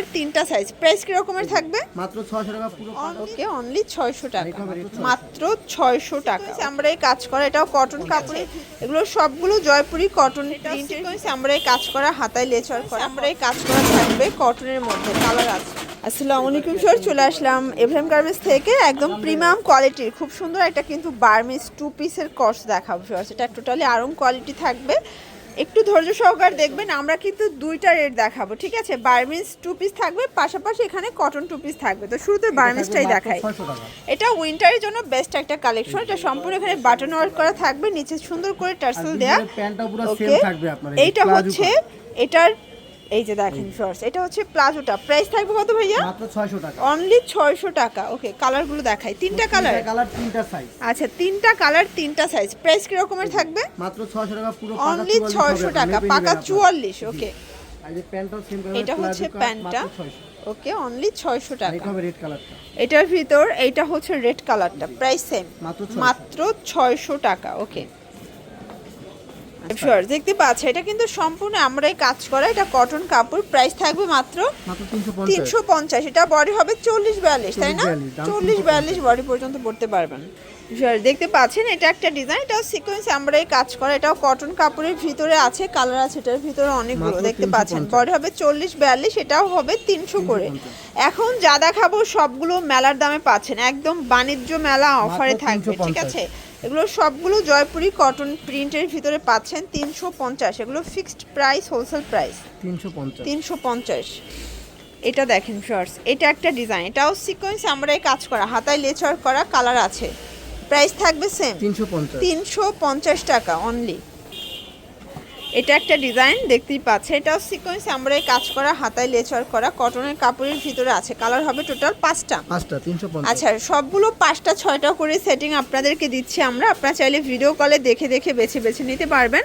Colour তিনটা size price কি রকমের থাকবে? মাত্র ছশো টাকা পুরো ওকে অনলি ছয়শো টাকা। মাত্র ছয়শো টাকা। আমরা এই কাজ করা এটাও কটন কাপড়ে। এগুলো সবগুলো জয়পুরি কটন প্রিন্টের আমরা এই কাজ করা হাতায় লেচার করা। আমরা এই কাজ করা থাকবে কটনের মধ্যে। কালার আছে। আসসালামু আলাইকুম স্যার চলে আসলাম এভরেম গার্মেন্টস থেকে। একদম প্রিমিয়াম কোয়ালিটির খুব সুন্দর একটা কিন্তু বার্মিস টু পিসের কর্স দেখাবো স্যার এটা টোটালি আরম কোয়ালিটি থাকবে। একটু ধৈর্য সহকার দেখবেন আমরা কিন্তু দুইটা রেট দেখাবো ঠিক আছে? বার্মিস টু পিস থাকবে পাশাপাশি এখানে কটন টু পিস থাকবে। তো শুরুতে বার্মিসটাই দেখাই। এটা উইন্টারের জন্য বেস্ট একটা কালেকশন এটা সম্পূর্ণ এখানে বাটন ওয়ার্ক করা থাকবে নিচে সুন্দর করে টার্সেল দেয়া। ওকে এইটা হচ্ছে এটার এই যে দেখেন শর্টস এটা হচ্ছে প্লাজোটা। প্রাইস থাকবে কত ভাইয়া? মাত্র ছয়শো টাকা। অনলি ছয়শো টাকা। ওকে কালারগুলো দেখাই। তিনটা কালার কালার তিনটা সাইজ আচ্ছা তিনটা কালার তিনটা সাইজ প্রাইস কি রকমের থাকবে? মাত্র ছয়শো টাকা পুরো অনলি ছয়শো টাকা পাকা চুয়াল্লিশ ওকে এটা হচ্ছে প্যান্টটা। ওকে অনলি ছয়শো এটা টাকা। হবে রেড কালারটা এটার ভিতর এইটা হচ্ছে রেড কালারটা প্রাইস সেম মাত্র 600 মাত্র ছয়শো টাকা ওকে Sure, দেখতে পাচ্ছ এটা কিন্তু সম্পূর্ণ আমরা এই কাজ করা এটা কটন কাপড় প্রাইস থাকবে মাত্র তিনশো পঞ্চাশ। এটা বডি হবে চল্লিশ বিয়াল্লিশ তাই না? চল্লিশ বিয়াল্লিশ বডি পর্যন্ত পড়তে পারবেন। Sure, দেখতে পাচ্ছেন এটা একটা ডিজাইন এটাও সিকোয়েন্স আমরা এই কাজ করা এটাও কটন কাপড়ের ভিতরে আছে কালার আছে এটার ভিতরে অনেকগুলো দেখতে পাচ্ছেন। বডি হবে চল্লিশ বিয়াল্লিশ এটাও হবে তিনশো করে। এখন যা দেখাবো সবগুলো মেলার দামে পাচ্ছেন একদম বাণিজ্য মেলা অফারে থাকবে ঠিক আছে? এগুলো সবগুলো জয়পুরি কটন প্রিন্টের ভিতরে পাচ্ছেন তিনশো পঞ্চাশ। এগুলো ফিক্সড প্রাইস হোলসেল প্রাইস তিনশো পঞ্চাশ। তিনশো পঞ্চাশ। এটা দেখেন শর্টস এটা একটা ডিজাইন এটাও সিকোয়েন্স আমরা কাজ করা হাতায় লেচার করা কালার আছে। প্রাইস থাকবে সেম তিনশো পঞ্চাশ। টাকা অনলি এটা একটা ডিজাইন দেখতেই পাচ্ছে এটাও সিকোয়েন্স আমরা এই কাজ করা হাতায় লেচার করা কটনের কাপড়ের ভিতরে আছে। কালার হবে টোটাল পাঁচটা। পাঁচটা তিনশো পঞ্চাশ। আচ্ছা সবগুলো পাঁচটা ছয়টা করে সেটিং আপনাদেরকে দিচ্ছি আমরা। আপনারা চাইলে ভিডিও কলে দেখে দেখে বেছে বেছে নিতে পারবেন।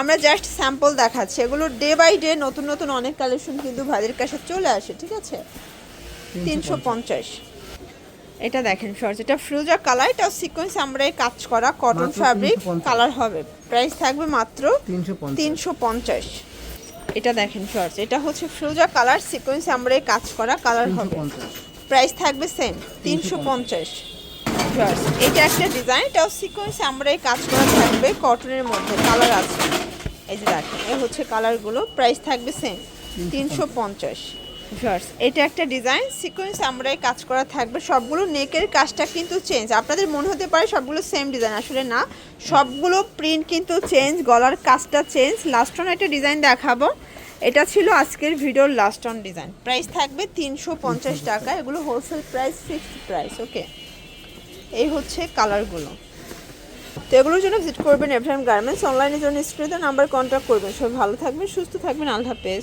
আমরা জাস্ট স্যাম্পল দেখাচ্ছি। এগুলো ডে বাই ডে নতুন নতুন অনেক কালেকশন কিন্তু ভাইদের কাছে চলে আসে ঠিক আছে? তিনশো পঞ্চাশ। এটা দেখেন শর্টস এটা ফ্রুজা কালার এটা সিকোয়েন্স আমরা এই কাজ করা কটন ফ্যাব্রিক কালার হবে। প্রাইস থাকবে মাত্র তিনশো পঞ্চাশ। এটা দেখেন শর্টস এটা হচ্ছে ফ্রুজা কালার সিকোয়েন্স আমরা এই কাজ করা কালার হবে। প্রাইস থাকবে সেম তিনশো পঞ্চাশ। এটা একটা ডিজাইন এটাও সিকোয়েন্স আমরা এই কাজ করা থাকবে কটনের মধ্যে কালার আছে। এই যে দেখেন এই হচ্ছে কালারগুলো প্রাইস থাকবে সেম তিনশো পঞ্চাশ। ভিউয়ার্স এটা একটা ডিজাইন সিকোয়েন্স আমরা এই কাজ করা থাকবে। সবগুলো নেকের কাজটা কিন্তু চেঞ্জ আপনাদের মনে হতে পারে সবগুলো সেম ডিজাইন আসলে না। সবগুলো প্রিন্ট কিন্তু চেঞ্জ গলার কাজটা চেঞ্জ লাস্ট অন একটা ডিজাইন দেখাবো। এটা ছিল আজকের ভিডিওর লাস্ট অন ডিজাইন প্রাইস থাকবে তিনশো পঞ্চাশ টাকা। এগুলো wholesale price fixed price okay এই হচ্ছে কালারগুলো তো এগুলোর জন্য ভিজিট করবেন এফএম গার্মেন্টস অনলাইনের জন্য স্ক্রিনে নাম্বার কন্ট্যাক্ট করবেন। সবাই ভালো থাকবেন, সুস্থ থাকবেন। আল্লাহ হাফেজ।